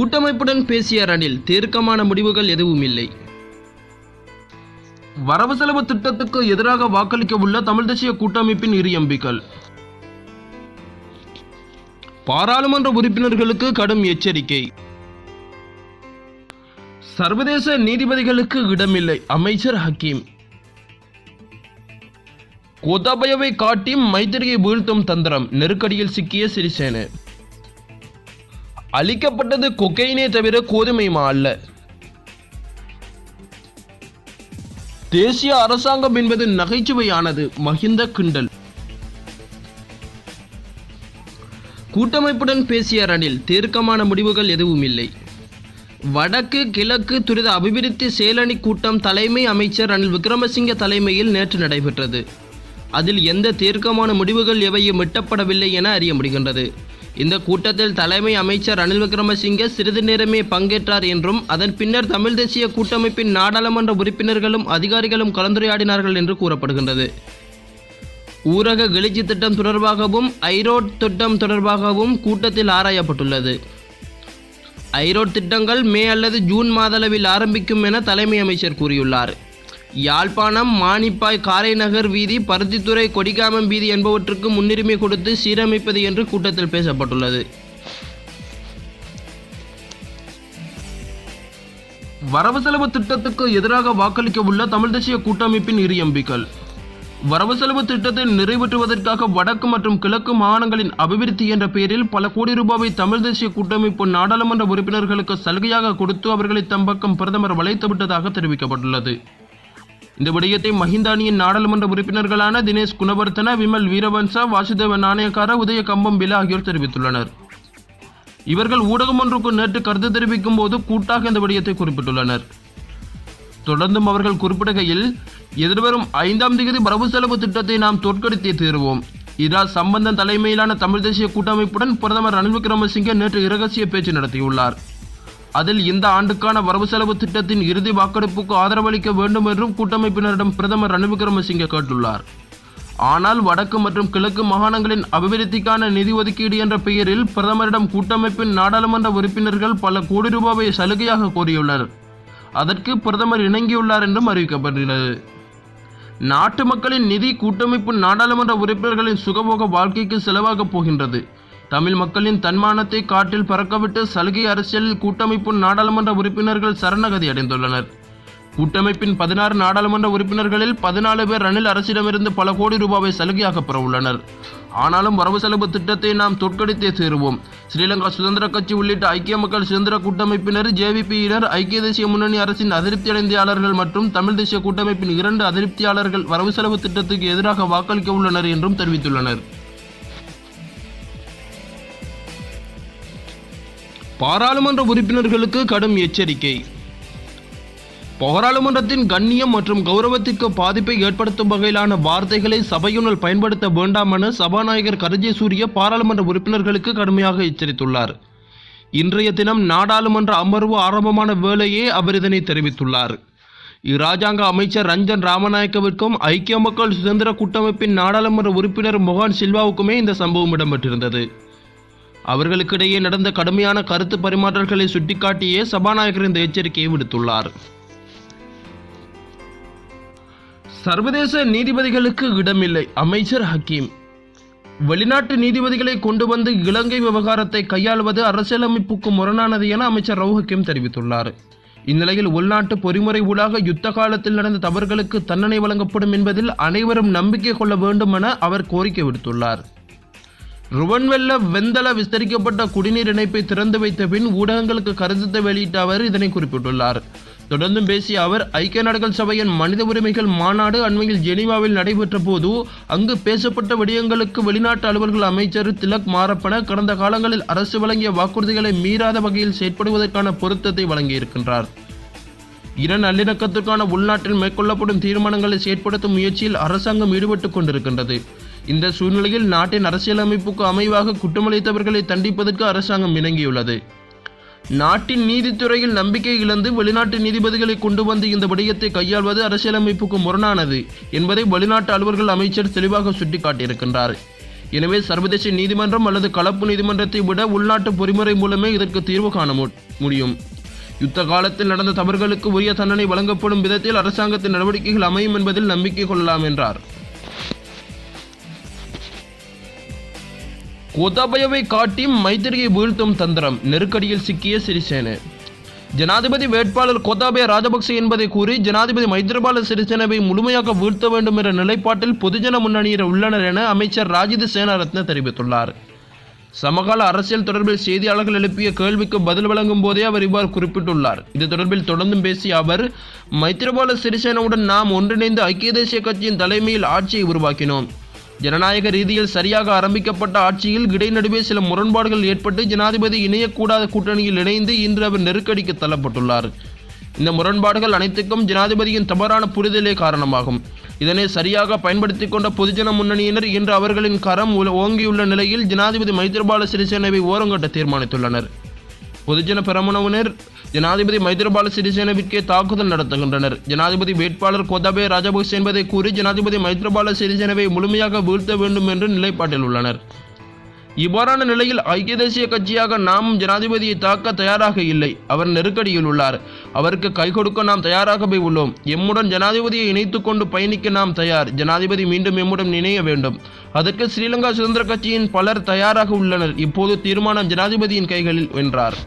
கூட்டமைப்புடன் பேசிய ரணில் தீர்க்கமான முடிவுகள் எதுவும் இல்லை வரவு செலவு திட்டத்துக்கு எதிராக வாக்களிக்க உள்ள தமிழ் தேசிய கூட்டமைப்பின் இரு எம்பிக்கள். பாராளுமன்ற உறுப்பினர்களுக்கு கடும் எச்சரிக்கை. சர்வதேச நீதிபதிகளுக்கு இடமில்லை அமைச்சர் ஹக்கீம். கோத்தாபயவை காட்டி மைத்திரியை வீழ்த்தும் தந்திரம் நெருக்கடியில் சிக்கிய சிறிசேன. அளிக்கப்பட்டது கொக்கைனே தவிர கோதுமைமா அல்ல? தேசிய அரசாங்கம் என்பது நகைச்சுவையானது மஹிந்த கிண்டல். கூட்டமைப்புடன் பேசிய ரணில் தீர்க்கமான முடிவுகள் எதுவும் இல்லை வடக்கு கிழக்கு துரித அபிவிருத்தி செயலணி கூட்டம் தலைமை அமைச்சர் ரணில் விக்ரமசிங்க தலைமையில் நேற்று நடைபெற்றது. அதில் எந்த தீர்க்கமான முடிவுகள் எவையும் எட்டப்படவில்லை என அறிய முடிகின்றது. இந்த கூட்டத்தில் தலைமை அமைச்சர் ரணில் விக்ரமசிங்கே சிறிது நேரமே பங்கேற்றார் என்றும் அதன் பின்னர் தமிழ் தேசிய கூட்டமைப்பின் நாடாளுமன்ற உறுப்பினர்களும் அதிகாரிகளும் கலந்துரையாடினார்கள் என்று கூறப்படுகின்றது. ஊரக எழுச்சி திட்டம் தொடர்பாகவும் ஐரோட் திட்டம் தொடர்பாகவும் கூட்டத்தில் ஆராயப்பட்டுள்ளது. ஐரோட் திட்டங்கள் மே அல்லது ஜூன் மாதளவில் ஆரம்பிக்கும் என தலைமை அமைச்சர் கூறியுள்ளார். யாழ்ப்பாணம் மானிப்பாய் காரைநகர் வீதி பருத்தித்துறை கொடிகாமம் வீதி என்பவற்றுக்கு முன்னுரிமை கொடுத்து சீரமைப்பது என்று கூட்டத்தில் பேசப்பட்டுள்ளது. வரவு செலவு திட்டத்துக்கு எதிராக வாக்களிக்க உள்ள தமிழ் தேசிய கூட்டமைப்பின் இரு எம்பிக்கள். வரவு செலவு திட்டத்தை நிறைவேற்றுவதற்காக வடக்கு மற்றும் கிழக்கு மாகாணங்களின் அபிவிருத்தி என்ற பெயரில் பல கோடி ரூபாவை தமிழ் தேசிய கூட்டமைப்பு நாடாளுமன்ற உறுப்பினர்களுக்கு சலுகையாக கொடுத்து அவர்களை தம் பக்கம் பிரதமர் வளைத்து விட்டதாக தெரிவிக்கப்பட்டுள்ளது. இந்த விடயத்தை மஹிந்தானியின் நாடாளுமன்ற உறுப்பினர்களான தினேஷ் குணவர்த்தன விமல் வீரவன்சா வாசுதேவ நாணயக்கார உதய கம்பம் பில ஆகியோர் தெரிவித்துள்ளனர். இவர்கள் ஊடகம் ஒன்றுக்கு நேற்று கருத்து தெரிவிக்கும் போது கூட்டாக இந்த விடயத்தை குறிப்பிட்டுள்ளனர். தொடர்ந்தும் அவர்கள் குறிப்பிடுகையில் எதிர்வரும் ஐந்தாம் தேதி வரவு செலவு திட்டத்தை நாம் தோற்கடித்தே தீருவோம். இதா சம்பந்தன் தலைமையிலான தமிழ் தேசிய கூட்டமைப்புடன் பிரதமர் ரணில் விக்ரமசிங்கே நேற்று இரகசிய பேச்சு நடத்தியுள்ளார். அதில் இந்த ஆண்டுக்கான வரவு செலவு திட்டத்தின் இறுதி வாக்கெடுப்புக்கு ஆதரவளிக்க வேண்டும் என்றும் கூட்டமைப்பினரிடம் பிரதமர் ரணில் விக்ரமசிங்கே கேட்டுள்ளார். ஆனால் வடக்கு மற்றும் கிழக்கு மாகாணங்களின் அபிவிருத்திக்கான நிதி ஒதுக்கீடு என்ற பெயரில் பிரதமரிடம் கூட்டமைப்பின் நாடாளுமன்ற உறுப்பினர்கள் பல கோடி ரூபாவை சலுகையாக கோரியுள்ளனர். அதற்கு பிரதமர் இணங்கியுள்ளார் என்றும் அறிவிக்கப்பட்டுள்ளது. நாட்டு மக்களின் நிதி கூட்டமைப்பு நாடாளுமன்ற உறுப்பினர்களின் சுகபோக வாழ்க்கைக்கு செலவாகப் போகின்றது. தமிழ் மக்களின் தன்மானத்தை காட்டில் பறக்கவிட்டு சலுகை அரசியலில் கூட்டமைப்பு நாடாளுமன்ற உறுப்பினர்கள் சரணகதி அடைந்துள்ளனர். கூட்டமைப்பின் பதினாறு நாடாளுமன்ற உறுப்பினர்களில் பதினாலு பேர் ரணில் அரசிடமிருந்து பல கோடி ரூபாவை சலுகையாக பெறவுள்ளனர் ஆனாலும் வரவு செலவு திட்டத்தை நாம் தோற்கடித்தே தீருவோம். ஸ்ரீலங்கா சுதந்திர கட்சி உள்ளிட்ட ஐக்கிய மக்கள் சுதந்திர கூட்டமைப்பினர் ஜேவிபியினர் ஐக்கிய தேசிய முன்னணி அரசின் அதிருப்தி அடைந்தியாளர்கள் மற்றும் தமிழ் தேசிய கூட்டமைப்பின் இரண்டு அதிருப்தியாளர்கள் வரவு செலவு திட்டத்துக்கு எதிராக வாக்களிக்க உள்ளனர் என்றும் தெரிவித்துள்ளனர். பாராளுமன்ற உறுப்பினர்களுக்கு கடும் எச்சரிக்கை. பாராளுமன்றத்தின் கண்ணியம் மற்றும் கௌரவத்திற்கு பாதிப்பை ஏற்படுத்தும் வகையிலான வார்த்தைகளை சபையினுள் பயன்படுத்த வேண்டாம் என சபாநாயகர் கருஜே சூரிய பாராளுமன்ற உறுப்பினர்களுக்கு கடுமையாக எச்சரித்துள்ளார். இன்றைய தினம் நாடாளுமன்ற அமர்வு ஆரம்பமான வேளையே அவர் இதனை தெரிவித்துள்ளார். இராஜாங்க அமைச்சர் ரஞ்சன் ராமநாயக்கவிற்கும் ஐக்கிய மக்கள் சுதந்திர கூட்டமைப்பின் நாடாளுமன்ற உறுப்பினர் மொஹான் சில்வாவுக்குமே இந்த சம்பவம் இடம்பெற்றிருந்தது. அவர்களுக்கிடையே நடந்த கடுமையான கருத்து பரிமாற்றல்களை சுட்டிக்காட்டியே சபாநாயகர் இந்த எச்சரிக்கையை விடுத்துள்ளார். சர்வதேச நீதிபதிகளுக்கு இடமில்லை அமைச்சர் ஹக்கீம். வெளிநாட்டு நீதிபதிகளை கொண்டு வந்து இலங்கை விவகாரத்தை கையாள்வது அரசியலமைப்புக்கு முரணானது என அமைச்சர் ரவுஹக்கீம் தெரிவித்துள்ளார். இந்நிலையில் உள்நாட்டு பொறிமுறை ஊடாக யுத்த காலத்தில் நடந்த தவறுகளுக்கு தண்டனை வழங்கப்படும் என்பதில் அனைவரும் நம்பிக்கை கொள்ள வேண்டும் என அவர் கோரிக்கை விடுத்துள்ளார். ருவன்வெல்ல வெந்தள விஸ்தரிக்கப்பட்ட குடிநீர் இணைப்பை திறந்து வைத்த பின் ஊடகங்களுக்கு கருத்து வெளியிட்ட அவர் இதனை குறிப்பிட்டுள்ளார். தொடர்ந்தும் பேசிய அவர் ஐக்கிய நாடுகள் சபையின் மனித உரிமைகள் மாநாடு அண்மையில் ஜெனீவாவில் நடைபெற்ற போது அங்கு பேசப்பட்ட விடயங்களுக்கு வெளிநாட்டு அலுவல்கள் அமைச்சர் திலக் மாரப்பன கடந்த காலங்களில் அரசு வழங்கிய வாக்குறுதிகளை மீறாத வகையில் செயற்படுவதற்கான பொருத்தத்தை வழங்கியிருக்கின்றார். இன நல்லிணக்கத்திற்கான உள்நாட்டில் மேற்கொள்ளப்படும் தீர்மானங்களை செயற்படுத்தும் முயற்சியில் அரசாங்கம் ஈடுபட்டுக் கொண்டிருக்கின்றது. இந்த சூழ்நிலையில் நாட்டின் அரசியலமைப்புக்கு அமைவாக குற்றமளித்தவர்களை தண்டிப்பதற்கு அரசாங்கம் இணங்கியுள்ளது. நாட்டின் நீதித்துறையில் நம்பிக்கை இழந்து வெளிநாட்டு நீதிபதிகளை கொண்டு வந்து இந்த விடயத்தை கையாள்வது அரசியலமைப்புக்கு முரணானது என்பதை வெளிநாட்டு அலுவல்கள் அமைச்சர் தெளிவாக சுட்டிக்காட்டியிருக்கின்றார். எனவே சர்வதேச நீதிமன்றம் அல்லது கலப்பு நீதிமன்றத்தை விட உள்நாட்டு பொறிமுறை மூலமே இதற்கு தீர்வு காண மு- முடியும். யுத்த காலத்தில் நடந்த தவறுகளுக்கு உரிய தண்டனை வழங்கப்படும் விதத்தில் அரசாங்கத்தின் நடவடிக்கைகள் அமையும் என்பதில் நம்பிக்கை கொள்ளலாம் என்றார். கோத்தாபயவை காட்டி மைத்திரியை வீழ்த்தும் தந்திரம். நெருக்கடியில் சிக்கிய சிறிசேன. ஜனாதிபதி வேட்பாளர் கோத்தாபய ராஜபக்சே என்பதை கூறி ஜனாதிபதி மைத்திரிபால சிறிசேனவை முழுமையாக வீழ்த்த வேண்டும் என்ற நிலைப்பாட்டில் பொதுஜன முன்னணியினர் உள்ளனர் என அமைச்சர் ராஜித சேனாரத்ன தெரிவித்துள்ளார். சமகால அரசியல் தொடர்பில் செய்தியாளர்கள் எழுப்பிய கேள்விக்கு பதில் வழங்கும் போதே அவர் இவ்வாறு குறிப்பிட்டுள்ளார். இது தொடர்பில் தொடர்ந்தும் பேசிய அவர் மைத்திரிபால சிறிசேனவுடன் நாம் ஒன்றிணைந்து ஐக்கிய தேசிய கட்சியின் தலைமையில் ஆட்சியை உருவாக்கினோம். ஜனநாயக ரீதியில் சரியாக ஆரம்பிக்கப்பட்ட ஆட்சியில் இடைநடுவே சில முரண்பாடுகள் ஏற்பட்டு ஜனாதிபதி இணையக்கூடாத கூட்டணியில் இணைந்து இன்று அவர் நெருக்கடிக்கு தள்ளப்பட்டுள்ளார். இந்த முரண்பாடுகள் அனைத்துக்கும் ஜனாதிபதியின் தவறான புரிதலே காரணமாகும். இதனை சரியாக பயன்படுத்தி கொண்ட பொதுஜன முன்னணியினர் இன்று அவர்களின் கரம் உல- ஓங்கியுள்ள நிலையில் ஜனாதிபதி மைத்திரிபால சிறிசேனவை ஓரங்கட்ட தீர்மானித்துள்ளனர். பொதுஜன பெரமுனவினர் ஜனாதிபதி மைத்திரிபால சிறிசேனவிற்கே தாக்குதல் நடத்துகின்றனர். ஜனாதிபதி வேட்பாளர் கோதாபே ராஜபக்சே என்பதை கூறி ஜனாதிபதி மைத்திரிபால சிறிசேனவை முழுமையாக வீழ்த்த வேண்டும் என்று நிலைப்பாட்டில் உள்ளனர். இவ்வாறான நிலையில் ஐக்கிய தேசிய கட்சியாக நாம் ஜனாதிபதியை தாக்க தயாராக இல்லை. அவர் நெருக்கடியில் உள்ளார். அவருக்கு கை கொடுக்க நாம் தயாராகவே உள்ளோம். எம்முடன் ஜனாதிபதியை இணைத்து கொண்டு பயணிக்க நாம் தயார். ஜனாதிபதி மீண்டும் எம்முடன் இணைய வேண்டும். அதற்கு ஸ்ரீலங்கா சுதந்திர கட்சியின் பலர் தயாராக உள்ளனர். இப்போது தீர்மானம் ஜனாதிபதியின் கைகளில் வென்றார்.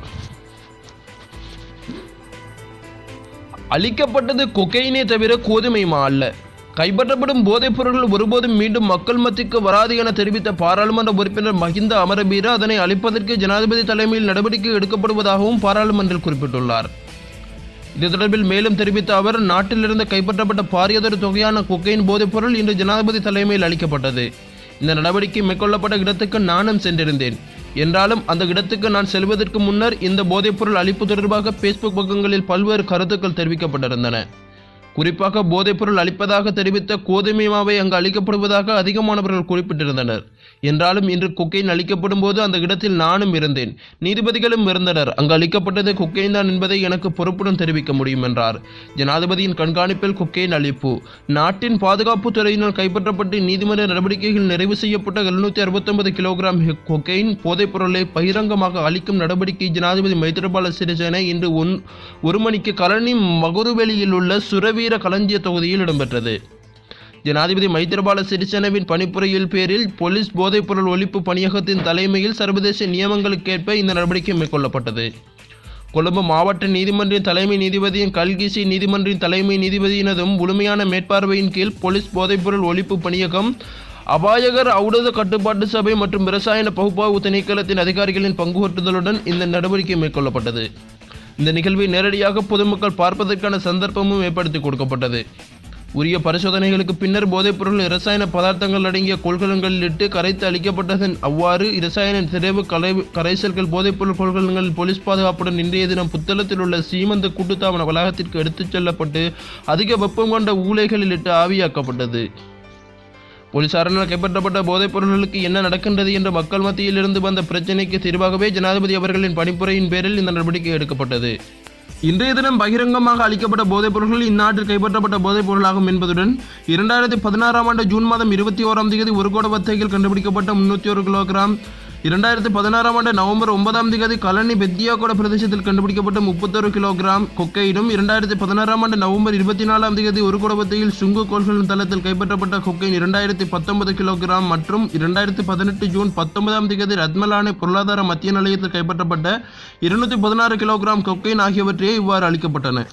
அளிக்கப்பட்டது கொக்கைனே தவிர கோதுமை மா அல்ல? கைப்பற்றப்படும் போதைப் பொருட்கள் ஒருபோதும் மீண்டும் மக்கள் மத்திக்கு வராது என தெரிவித்த பாராளுமன்ற உறுப்பினர் மஹிந்த அமரபீர அதனை அளிப்பதற்கு ஜனாதிபதி தலைமையில் நடவடிக்கை எடுக்கப்படுவதாகவும் பாராளுமன்றில் குறிப்பிட்டுள்ளார். இது தொடர்பில் மேலும் தெரிவித்த அவர் நாட்டிலிருந்து கைப்பற்றப்பட்ட பாரியதொரு தொகையான கொக்கையின் போதைப் பொருள் இன்று ஜனாதிபதி தலைமையில் அளிக்கப்பட்டது. இந்த நடவடிக்கை மேற்கொள்ளப்பட்ட இடத்துக்கு நானும் சென்றிருந்தேன். என்றாலும் அந்த இடத்துக்கு நான் செல்வதற்கு முன்னர் இந்த போதைப்பொருள் அளிப்பு தொடர்பாக ஃபேஸ்புக் பக்கங்களில் பல்வேறு கருத்துக்கள் தெரிவிக்கப்பட்டிருந்தன. குறிப்பாக போதைப்பொருள் அளிப்பதாக தெரிவித்த கோதுமை மாவை அங்கு அளிக்கப்படுவதாக அதிகமானவர்கள் குறிப்பிட்டிருந்தனர். என்றாலும் இன்று குக்கைன் அளிக்கப்படும் போது அந்த இடத்தில் நானும் இருந்தேன். நீதிபதிகளும் இருந்தனர். அங்கு அளிக்கப்பட்டது குக்கைன் தான் என்பதை எனக்கு பொறுப்புடன் தெரிவிக்க முடியும் என்றார். ஜனாதிபதியின் கண்காணிப்பில் கொக்கைன் அளிப்பு. நாட்டின் பாதுகாப்பு துறையினால் கைப்பற்றப்பட்டு நீதிமன்ற நடவடிக்கைகள் நிறைவு செய்யப்பட்ட எழுநூற்றி அறுபத்தொன்பது கிலோகிராம் கொக்கெயின் கொக்கைன் போதைப் பொருளை பகிரங்கமாக அளிக்கும் நடவடிக்கை ஜனாதிபதி மைத்திரிபால சிறிசேன இன்று ஒன் ஒரு மணிக்கு கலனி மகுருவெளியில் உள்ள சுரவீர களஞ்சிய தொகுதியில் இடம்பெற்றது. ஜனாதிபதி மைத்திரிபால சிறிசேனவின் பணிப்புரையில் பேரில் போலீஸ் போதைப்பொருள் ஒழிப்பு பணியகத்தின் தலைமையில் சர்வதேச நியமங்களுக்கேற்ப இந்த நடவடிக்கை மேற்கொள்ளப்பட்டது. கொழும்பு மாவட்ட நீதிமன்றின் தலைமை நீதிபதியும் கல்கிசி நீதிமன்றின் தலைமை நீதிபதியினதும் முழுமையான மேற்பார்வையின் கீழ் போலீஸ் போதைப்பொருள் ஒழிப்பு பணியகம் அபாயகர் ஔடத கட்டுப்பாட்டு சபை மற்றும் விவசாய பகுப்பாய்வு திணைக்களத்தின் அதிகாரிகளின் பங்குபற்றுதலுடன் இந்த நடவடிக்கை மேற்கொள்ளப்பட்டது. இந்த நிகழ்வை நேரடியாக பொதுமக்கள் பார்ப்பதற்கான சந்தர்ப்பமும் ஏற்படுத்தி கொடுக்கப்பட்டது. உரிய பரிசோதனைகளுக்கு பின்னர் போதைப்பொருள் இரசாயன பதார்த்தங்கள் அடங்கிய கொள்கலன்களில் இட்டு கரைத்து அளிக்கப்பட்டதன் அவ்வாறு இரசாயன திரைவு கலை கரைசல்கள் போதைப்பொருள் கொள்கலன்கள் போலீஸ் பாதுகாப்புடன் இன்றைய தினம் புத்தளத்தில் உள்ள சீமந்த கூட்டுத்தாபன வளாகத்திற்கு எடுத்துச் செல்லப்பட்டு அதிக வெப்பம் கொண்ட ஊளைகளில் இட்டு ஆவியாக்கப்பட்டது. போலீசாரனால் கைப்பற்றப்பட்ட போதைப்பொருள்களுக்கு என்ன நடக்கின்றது என்ற மக்கள் மத்தியில் இருந்து வந்த பிரச்சினைக்கு தீர்வாகவே ஜனாதிபதி அவர்களின் பணிப்புரையின் பேரில் இந்த நடவடிக்கை எடுக்கப்பட்டது. இன்றைய தினம் பகிரங்கமாக அளிக்கப்பட்ட போதைப் பொருட்கள் இந்நாட்டில் கைப்பற்றப்பட்ட போதைப் பொருளாகும் என்பதுடன் இரண்டாயிரத்தி பதினாறாம் ஆண்டு ஜூன் மாதம் இருபத்தி ஓராம் தேதி ஒரு கோட வத்தையில் கண்டுபிடிக்கப்பட்ட முன்னூற்றி ஒரு கிலோகிராம் இரண்டாயிரத்தி பதினாறாம் ஆண்டு நவம்பர் ஒன்பதாம் தேதி கலனி பெத்தியாகோட பிரதேசத்தில் கண்டுபிடிக்கப்பட்ட முப்பத்தொரு கிலோகிராம் கொக்கைனும் இரண்டாயிரத்தி பதினாறாம் ஆண்டு நவம்பர் இருபத்தி நாலாம் தேதி ஒரு குடபத்தையில் சுங்கு கோள்களின் தளத்தில் கைப்பற்றப்பட்ட கொக்கைன் இரண்டாயிரத்தி பத்தொன்பது கிலோகிராம் மற்றும் இரண்டாயிரத்தி பதினெட்டு ஜூன் பத்தொன்பதாம் தேதி ரத்மலானை பொருளாதார மத்திய நிலையத்தில் கைப்பற்றப்பட்ட இருநூத்தி பதினாறு கிலோகிராம் கொக்கைன் ஆகியவற்றையே இவ்வாறு அளிக்கப்பட்டன.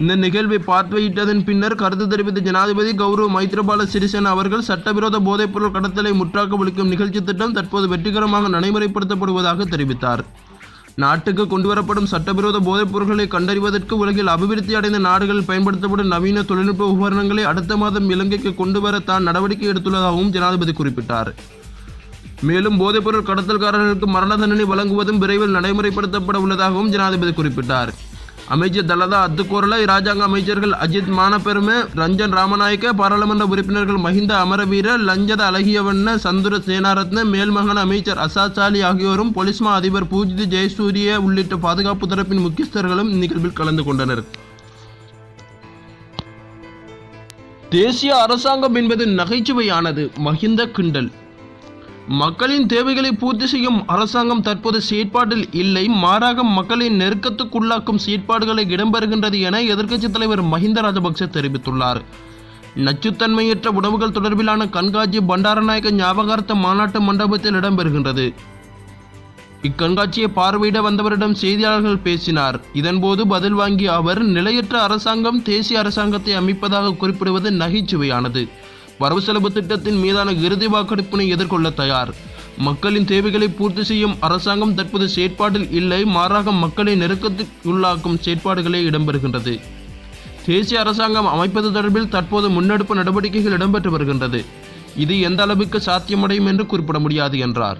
இந்த நிகழ்வை பார்வையிட்டதன் பின்னர் கருத்து தெரிவித்த ஜனாதிபதி கௌரவ மைத்ரிபால சிறிசேன அவர்கள் சட்டவிரோத போதைப்பொருள் கடத்தலை முற்றாக்க ஒழிக்கும் நிகழ்ச்சி திட்டம் தற்போது வெற்றிகரமாக நடைமுறைப்படுத்தப்படுவதாக தெரிவித்தார். நாட்டுக்கு கொண்டுவரப்படும் சட்டவிரோத போதைப் பொருட்களை கண்டறிவதற்கு உலகில் அபிவிருத்தி அடைந்த நாடுகளில் பயன்படுத்தப்படும் நவீன தொழில்நுட்ப உபகரணங்களை அடுத்த மாதம் இலங்கைக்கு கொண்டுவர தான் நடவடிக்கை எடுத்துள்ளதாகவும் ஜனாதிபதி குறிப்பிட்டார். மேலும் போதைப்பொருள் கடத்தல்காரர்களுக்கு மரண தண்டனை வழங்குவதும் விரைவில் நடைமுறைப்படுத்தப்பட உள்ளதாகவும் ஜனாதிபதி குறிப்பிட்டார். அமைச்சர் தலதா அத்துக்கோரல இராஜாங்க அமைச்சர்கள் அஜித் மானபெரும ரஞ்சன் ராமநாயக்க பாராளுமன்ற உறுப்பினர்கள் மஹிந்த அமரவீர லஞ்சத அழகியவண்ண சந்துர சேனாரத்ன மேல்மகன் அமைச்சர் அசாத் சாலி ஆகியோரும் பொலிஸ்மா அதிபர் பூஜித் ஜெயசூரிய உள்ளிட்ட பாதுகாப்பு தரப்பின் முக்கியஸ்தர்களும் இந்நிகழ்வில் கலந்து கொண்டனர். தேசிய அரசாங்கம் என்பது நகைச்சுவையானது மஹிந்த கிண்டல். மக்களின் தேவைகளை பூர்த்தி செய்யும் அரசாங்கம் தற்போது செயற்பாட்டில் இல்லை. மாறாக மக்களை நெருக்கத்துக்குள்ளாக்கும் செயற்பாடுகளை இடம்பெறுகின்றது என எதிர்க்கட்சித் தலைவர் மஹிந்த ராஜபக்ச தெரிவித்துள்ளார். நச்சுத்தன்மையற்ற உணவுகள் தொடர்பிலான கண்காட்சி பண்டாரநாயக்க ஞாபகார்த்த மாநாட்டு மண்டபத்தில் இடம்பெறுகின்றது. இக்கண்காட்சியை பார்வையிட வந்தவரிடம் செய்தியாளர்கள் பேசினார். இதன்போது பதில் வாங்கிய அவர் நிலையற்ற அரசாங்கம் தேசிய அரசாங்கத்தை அமைப்பதாக குறிப்பிடுவது நகைச்சுவையானது. வரவு செலவு திட்டத்தின் மீதான இறுதி வாக்கெடுப்பினை எதிர்கொள்ள தயார். மக்களின் தேவைகளை பூர்த்தி செய்யும் அரசாங்கம் தற்போது செயற்பாட்டில் இல்லை மாறாக மக்களை நெருக்கத்துக்குள்ளாக்கும் செயற்பாடுகளே இடம்பெறுகின்றது. தேசிய அரசாங்கம் அமைப்பது தொடர்பில் தற்போது முன்னெடுப்பு நடவடிக்கைகள் இடம்பெற்று வருகின்றது. இது எந்த அளவுக்கு சாத்தியமடையும் என்று குறிப்பிட முடியாது என்றார்.